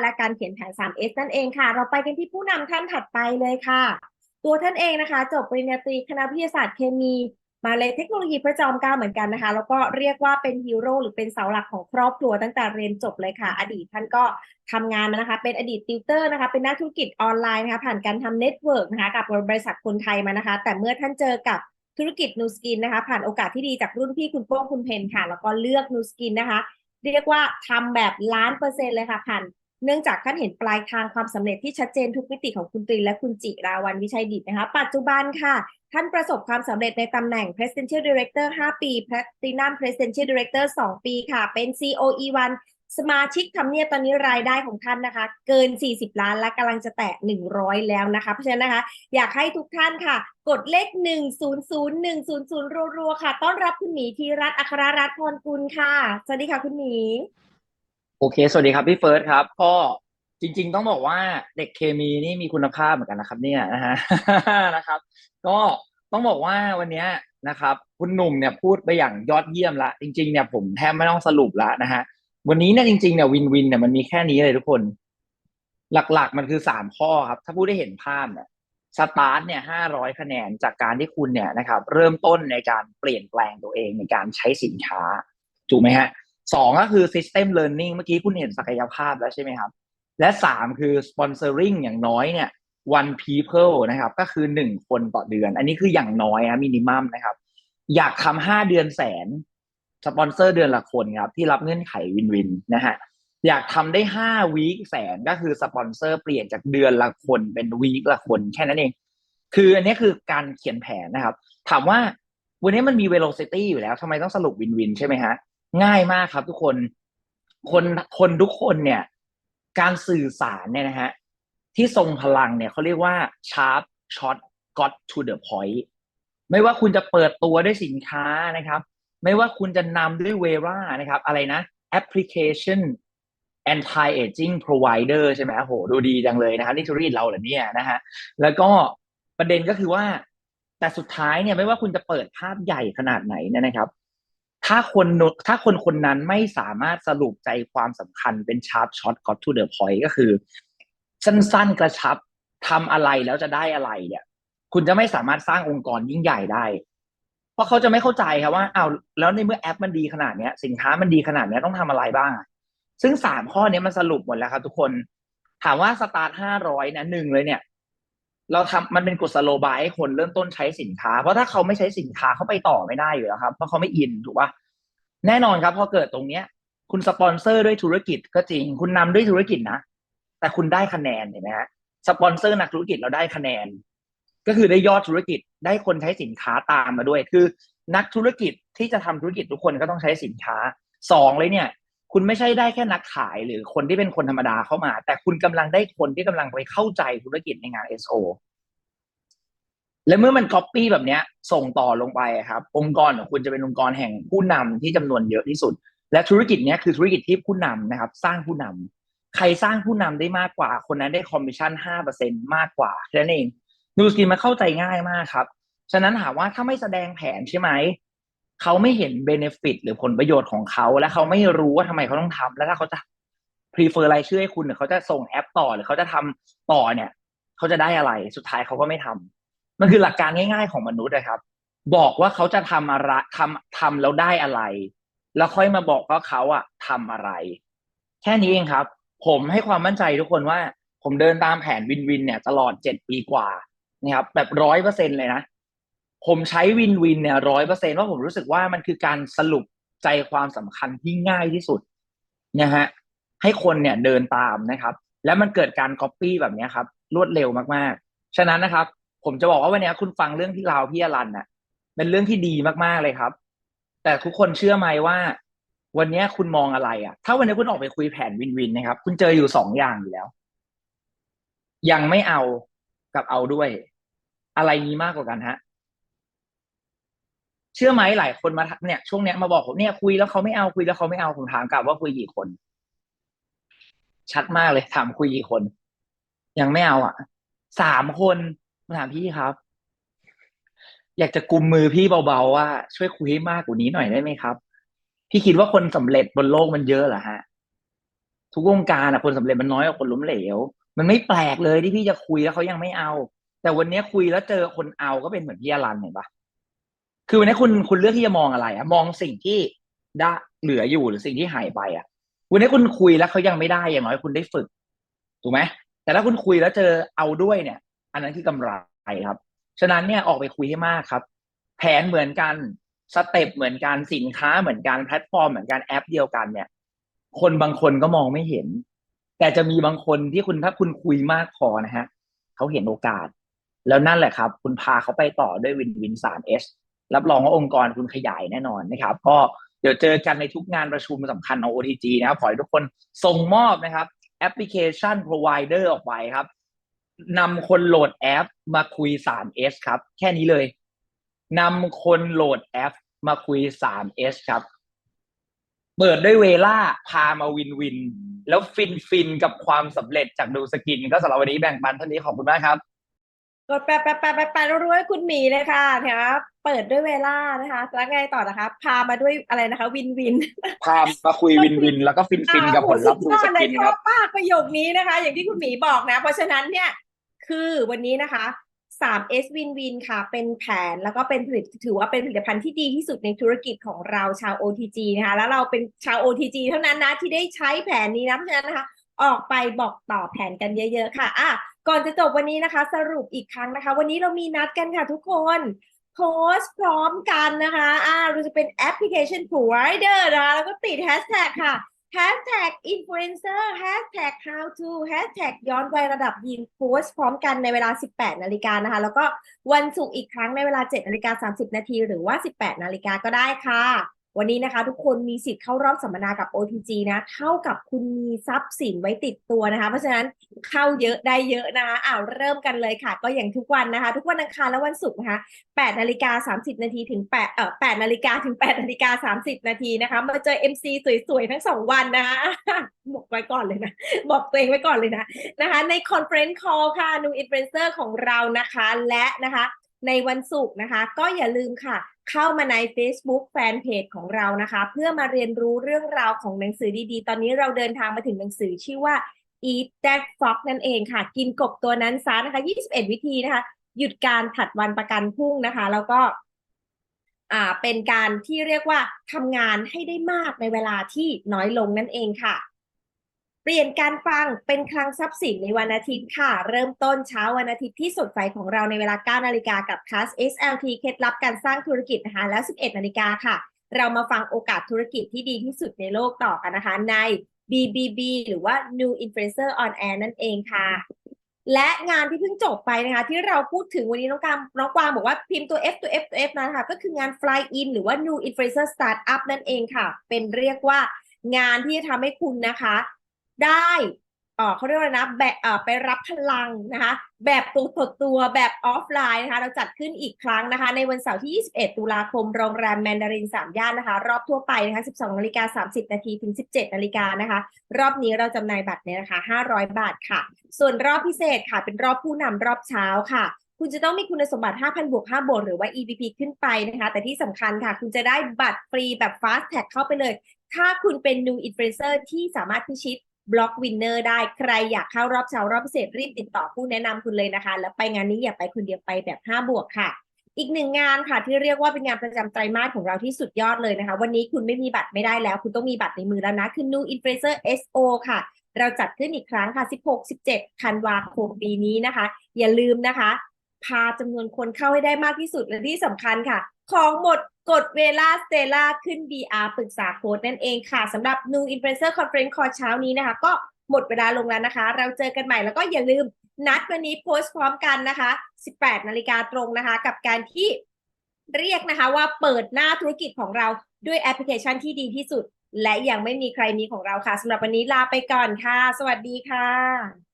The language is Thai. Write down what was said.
และการเขียนแผน 3S นั่นเองค่ะ เราไปกันที่ผู้นำท่านถัดไปเลยค่ะ ตัวท่านเองนะคะ จบปริญญาตรีคณะวิทยาศาสตร์เคมี มาเลยเทคโนโลยีพระจอมเกล้าเหมือนกันนะคะ แล้วก็เรียกว่าเป็นฮีโร่หรือเป็นเสาหลักของครอบครัวตั้งแต่เรียนจบเลยค่ะ อดีตท่านก็ทำงานมานะคะ เป็นอดีตติวเตอร์นะคะ เป็นนักธุรกิจออนไลน์นะคะ ผ่านการทำเน็ตเวิร์กนะคะกับบริษัทคนไทยมานะคะ แต่เมื่อท่านเจอกับธุรกิจนูสกินนะคะ ผ่านโอกาสที่ดีจากรุ่นพี่คุณโป้งคุณเพนค่ะ แล้วก็เลือกนูสกินนะคะเรียกว่าทำแบบล้านเปอร์เซ็นต์เลยค่ะ ผ่าน เนื่องจากท่านเห็นปลายทางความสำเร็จที่ชัดเจนทุกมิติของคุณตรีและคุณจิราวันวิชัยดิตนะคะ ปัจจุบันค่ะ ท่านประสบความสำเร็จในตำแหน่ง Presidential Director 5 ปี Platinum Presidential Director 2 ปีค่ะ เป็น COE1 สมาชิกทำเนียบตอนนี้รายได้ของท่านนะคะ เกิน 40 ล้านและกำลังจะแตะ 100 แล้วนะคะ เพราะฉะนั้นนะคะ อยากให้ทุกท่านค่ะ กดเลข 100 100 รัวๆค่ะ ต้อนรับคุณหมีธีรัตน์อัครรัตน์พรกุลค่ะ สวัสดีค่ะคุณหมี โอเค สวัสดีครับพี่เฟิร์สครับก็จริง ๆ ต้องบอกว่าเด็กเคมีนี่มีคุณภาพเหมือนกันนะครับ เนี่ยนะฮะนะครับ ก็ต้องบอกว่าวันนี้นะครับ คุณหนุ่มเนี่ยพูดไปอย่างยอดเยี่ยมละ จริง ๆ เนี่ยผมแทบไม่ต้องสรุปละนะฮะวันนี้เนี่ยจริงๆเนี่ยวินวินเนี่ยมันมีแค่นี้เลยทุกคน หลักๆ มันคือสามข้อครับ ถ้าพูดได้เห็นภาพเนี่ยสตาร์ทเนี่ยห้าร้อยคะแนนจากการที่คุณเนี่ยนะครับ เริ่มต้นในการเปลี่ยนแปลงตัวเองในการใช้สินค้าถูกไหมฮะ สองก็คือ system learning เมื่อกี้คุณเห็นศักยภาพแล้วใช่ไหมครับ และสามคือ sponsoring อย่างน้อยเนี่ย one people นะครับ ก็คือหนึ่งคนต่อเดือน อันนี้คืออย่างน้อยนะมินิมัมนะครับ อยากทำห้าเดือนแสนสปอนเซอร์เดือนละคนครับ ที่รับเงื่อนไขวินวินนะฮะอยากทำได้ห้าวีคแสนก็คือสปอนเซอร์เปลี่ยนจากเดือนละคนเป็นวีคละคนแค่นั้นเอง คืออันนี้คือการเขียนแผนนะครับ ถามว่าวันนี้มันมี velocity อยู่แล้วทำไมต้องสรุปวินวินใช่ไหมฮะ ง่ายมากครับทุกคน คนคนทุกคนเนี่ย การสื่อสารเนี่ยนะฮะที่ทรงพลังเนี่ยเขาเรียกว่า sharp short got to the point ไม่ว่าคุณจะเปิดตัวด้วยสินค้านะครับ ไม่ว่าคุณจะนำด้วยเวรานะครับ อะไรนะ application anti aging provider ใช่ไหมโหดูดีจังเลยนะครับนี่ธุรกิจเราเหรอเนี่ยนะฮะแล้วก็ประเด็นก็คือว่า แต่สุดท้ายเนี่ยไม่ว่าคุณจะเปิดภาพใหญ่ขนาดไหนเนี่ยนะครับ ถ้าคนถ้าคนคนนั้นไม่สามารถสรุปใจความสำคัญเป็นชาร์ปช็อตก็ to the point ก็คือ สั้นๆกระชับทำอะไรแล้วจะได้อะไรเนี่ย คุณจะไม่สามารถสร้างองค์กรยิ่งใหญ่ได้ เพราะเขาจะไม่เข้าใจครับว่าอ้าวแล้วในเมื่อแอปมันดีขนาดเนี้ย สินค้ามันดีขนาดเนี้ยต้องทำอะไรบ้าง ซึ่งสามข้อนี้มันสรุปหมดแล้วครับ ทุกคน ถามว่าสตาร์ทห้าร้อยนะหนึ่งเลยเนี่ย เราทำมันเป็นกุศโลบายให้คนเริ่มต้นใช้สินค้า เพราะถ้าเขาไม่ใช้สินค้าเขาไปต่อไม่ได้อยู่แล้วครับ เพราะเขาไม่อินถูกปะแน่นอนครับพอเกิดตรงเนี้ย คุณสปอนเซอร์ด้วยธุรกิจก็จริง คุณนำด้วยธุรกิจนะแต่คุณได้คะแนนเห็นไหมฮะสปอนเซอร์นักธุรกิจเราได้คะแนน ก็คือได้ยอดธุรกิจได้คนใช้สินค้าตามมาด้วย คือ นักธุรกิจที่จะทำธุรกิจทุกคนก็ต้องใช้สินค้าสองเลยเนี่ย คุณไม่ใช่ได้แค่นักขายหรือคนที่เป็นคนธรรมดาเข้ามา แต่คุณกำลังได้คนที่กำลังไปเข้าใจธุรกิจในงาน SO และเมื่อมันก๊อปปี้แบบนี้ส่งต่อลงไปครับ องค์กรของคุณจะเป็นองค์กรแห่งผู้นำที่จำนวนเยอะที่สุด และธุรกิจเนี้ยคือธุรกิจที่ผู้นำนะครับ สร้างผู้นำใครสร้างผู้นำได้มากกว่า คนนั้นได้คอมมิชชั่นห้าเปอร์เซ็นมากกว่าแค่นั้นเองดูสกินมันเข้าใจง่ายมากครับ ฉะนั้นถามว่าถ้าไม่แสดงแผนใช่ไหม เขาไม่เห็นเบเนฟิตหรือผลประโยชน์ของเขา และเขาไม่รู้ว่าทำไมเขาต้องทำแล้วถ้าเขาจะพรีเฟอร์รายชื่อให้คุณหรือเขาจะส่งแอปต่อหรือเขาจะทำต่อเนี่ย เขาจะได้อะไร สุดท้ายเขาก็ไม่ทำมันคือหลักการง่าย ๆของมนุษย์นะครับ บอกว่าเขาจะทำอะไรทำทำแล้วได้อะไร แล้วค่อยมาบอกว่าเขาอะทำอะไร แค่นี้เองครับ ผมให้ความมั่นใจทุกคนว่า ผมเดินตามแผนวินวินเนี่ย ตลอดเจ็ดปีกว่านะครับแบบร้อยเปอร์เซ็นเลยนะ ผมใช้วินวินเนี่ยร้อยเปอร์เซ็นว่าผมรู้สึกว่ามันคือการสรุปใจความสำคัญที่ง่ายที่สุดนะฮะให้คนเนี่ยเดินตามนะครับ แล้วมันเกิดการก๊อปปี้แบบนี้ครับ รวดเร็วมากๆ ฉะนั้นนะครับ ผมจะบอกว่าวันนี้คุณฟังเรื่องที่ลาวพี่อรันน่ะเป็นเรื่องที่ดีมากๆเลยครับ แต่ทุกคนเชื่อไหมว่า วันนี้คุณมองอะไรอะ ถ้าวันนี้คุณออกไปคุยแผนวินวินนะครับ คุณเจออยู่สองอย่างอยู่แล้ว ยังไม่เอากับเอาด้วย อะไรมีมากกว่ากันฮะ เชื่อไหมหลายคนมาเนี่ยช่วงเนี้ยมาบอกผมเนี่ยคุยแล้วเขาไม่เอาคุยแล้วเขาไม่เอาผมถามกลับว่าคุยกี่คน ชัดมากเลย ถามคุยกี่คน ยังไม่เอาอะสามคนมาถามพี่ครับ อยากจะกุมมือพี่เบาๆว่าช่วยคุยให้มากกว่านี้หน่อยได้ไหมครับ พี่คิดว่าคนสำเร็จบนโลกมันเยอะเหรอฮะ ทุกวงการอะคนสำเร็จมันน้อยกว่าคนล้มเหลว มันไม่แปลกเลยที่พี่จะคุยแล้วเขายังไม่เอา แต่วันนี้คุยแล้วเจอคนเอาก็เป็นเหมือนพี่อรันเห็นปะ คือวันนี้คุณคุณเลือกที่จะมองอะไรอะมองสิ่งที่ได้เหลืออยู่หรือสิ่งที่หายไปอะวันนี้คุณคุยแล้วเขายังไม่ได้อย่างน้อยคุณได้ฝึกถูกไหมแต่ถ้าคุณคุยแล้วเจอเอาด้วยเนี่ย อันนั้นคือกำไรครับ ฉะนั้นเนี่ยออกไปคุยให้มากครับ แผนเหมือนกันสเต็ปเหมือนกันสินค้าเหมือนกันแพลตฟอร์มเหมือนกันแอปเดียวกันเนี่ย คนบางคนก็มองไม่เห็น แต่จะมีบางคนที่คุณถ้าคุณคุยมากพอนะฮะเขาเห็นโอกาส แล้วนั่นแหละครับ คุณพาเขาไปต่อด้วยวินวินสามเอส รับรองว่าองค์กรคุณขยายแน่นอนนะครับ ก็เดี๋ยวเจอกันในทุกงานประชุมสำคัญของ OTG นะครับขอให้ทุกคนส่งมอบนะครับแอปพลิเคชัน provider ออกไปครับนำคนโหลดแอปมาคุย 3S ครับ แค่นี้เลยนำคนโหลดแอปมาคุย 3S ครับ เปิดด้วยเวล่าพามาวินวิน แล้วฟินฟินกับความสำเร็จจากดูสกิน ก็สำหรับวันนี้แบ่งปันเท่านี้ขอบคุณมากครับ กดแปะแปะแปะแปะแปะรู้ให้คุณหมีเลยค่ะนะครับเปิดด้วยเวลานะคะ แล้วไงต่อนะคะ พามาด้วยอะไรนะคะ วินวิน พามาคุยวินวิน แล้วก็ฟินฟินกับผลลัพธ์ดูสกินครับบมากประโยคนี้นะคะ อย่างที่คุณหมีบอกนะ เพราะฉะนั้นเนี่ยคือวันนี้นะคะ 3S Win Win ค่ะ เป็นแผนแล้วก็เป็นผลิตถือว่าเป็นผลิตภัณฑ์ที่ดีที่สุดในธุรกิจของเราชาว OTG นะคะ แล้วเราเป็นชาว OTG เท่านั้นนะที่ได้ใช้แผนนี้นะเพราะฉะนั้นนะคะ ออกไปบอกต่อแผนกันเยอะ ๆ ค่ะอะ ก่อนจะจบวันนี้นะคะ สรุปอีกครั้งนะคะ วันนี้เรามีนัดกันค่ะทุกคนโพสต์พร้อมกันนะคะอ่าเราจะเป็นแอปพลิเคชัน provider นะคะแล้วก็ติดแฮชแท็กค่ะ hashtag influencer hashtag how to hashtag ย้อนวัยระดับยีนโพสต์พร้อมกันในเวลา 18 นาฬิกานะคะ แล้วก็วันศุกร์อีกครั้งในเวลา 7 นาฬิกา 30 นาที หรือว่า 18 นาฬิกาก็ได้ค่ะ วันนี้นะคะทุกคนมีสิทธิ์เข้ารอบสัมมนากับ OTG นะเท่ากับคุณมีทรัพย์สินไว้ติดตัวนะคะ เพราะฉะนั้นเข้าเยอะได้เยอะนะคะอ้าวเริ่มกันเลยค่ะ ก็อย่างทุกวันนะคะ ทุกวันอังคารและวันศุกร์นะคะ8นาฬิกา30 นาทีถึง8เอ่อ8นาฬิกาถึง8นาฬิกา30 นาทีนะคะมาเจอ MC สวยๆ ทั้งสองวันนะคะบอกไว้ก่อนเลยนะ บอกตัวเองไว้ก่อนเลยนะนะคะ ใน Conference Call ค่ะ New Influencer ของเรานะคะและนะคะในวันศุกร์นะคะ ก็อย่าลืมค่ะ เข้ามาใน Facebook Fanpage ของเรานะคะ เพื่อมาเรียนรู้เรื่องราวของหนังสือดีๆ ตอนนี้เราเดินทางมาถึงหนังสือชื่อว่า Eat That Frog นั่นเองค่ะ กินกบตัวนั้นซะนะคะ 21 วิธีนะคะ หยุดการผัดวันประกันพรุ่งนะคะ แล้วก็อ่าเป็นการที่เรียกว่าทำงานให้ได้มากในเวลาที่น้อยลงนั่นเองค่ะ เปลี่ยนการฟังเป็นคลังทรัพย์สินในวันอาทิตย์ค่ะ เริ่มต้นเช้าวันอาทิตย์ที่สดใสของเราในเวลา 9 นาฬิกากับคลาส SLT เคล็ดลับการสร้างธุรกิจนะคะ แล้ว 11 นาฬิกาค่ะ เรามาฟังโอกาสธุรกิจที่ดีที่สุดในโลกต่อกันนะคะ ใน BBB หรือว่า New Influencer on Air นั่นเองค่ะ และงานที่เพิ่งจบไปนะคะ ที่เราพูดถึงวันนี้น้องกามน้องกวางบอกว่าพิมพ์ตัว F ตัว F ตัว F นะคะก็คืองาน Fly In หรือว่า New Influencer Startup นั่นเองค่ะ เป็นเรียกว่างานที่จะทำให้คุณนะคะ ได้เขาเรียกว่านะแบบไปรับพลังนะคะแบบตัวต่อตัวแบบออฟไลน์นะคะเราจัดขึ้นอีกครั้งนะคะ ในวันเสาร์ที่ 21 ตุลาคมโรงแรมแมนดาริน 3 ย่านนะคะ รอบทั่วไปนะคะ 12นาฬิกา30 นาทีถึง 17นาฬิกานะคะ รอบนี้เราจำหน่ายบัตรในราคา 500 บาทค่ะ ส่วนรอบพิเศษค่ะ เป็นรอบผู้นำรอบเช้าค่ะคุณจะต้องมีคุณสมบัติ 5,000 บวก 5 บวก หรือว่า EVP ขึ้นไปนะคะ แต่ที่สำคัญค่ะ คุณจะได้บัตรฟรีแบบ Fast Tag เข้าไปเลย ถ้าคุณเป็น New Influencer ที่สามารถพิชิต บล็อกวินเนอร์ได้ใครอยากเข้ารอบเช้ารอบพิเศษรีบติดต่อผู้แนะนำคุณเลยนะคะ แล้วไปงานนี้อย่าไปคนเดียวไปแบบ 5 บวกค่ะ อีกหนึ่งงานค่ะที่เรียกว่าเป็นงานประจำไตรมาสของเราที่สุดยอดเลยนะคะ วันนี้คุณไม่มีบัตรไม่ได้แล้ว คุณต้องมีบัตรในมือแล้วนะคือ New Influencer SO ค่ะ เราจัดขึ้นอีกครั้งค่ะ 16-17ธันวาคมปีนี้นะคะ อย่าลืมนะคะ พาจำนวนคนเข้าให้ได้มากที่สุดและที่สำคัญค่ะ ของหมดกดเวลาสเตล่าขึ้น BR ปรึกษาโค้ดนั่นเองค่ะสำหรับ New Influencer Conference Call เช้านี้นะคะ ก็หมดเวลาลงแล้วนะคะ เราเจอกันใหม่แล้วก็อย่าลืมนัดวันนี้โพสต์พร้อมกันนะคะ 18 นาฬิกาตรงนะคะ กับการที่เรียกนะคะว่าเปิดหน้าธุรกิจของเราด้วยแอปพลิเคชันที่ดีที่สุด และยังไม่มีใครมีของเราค่ะสำหรับวันนี้ลาไปก่อนค่ะ สวัสดีค่ะ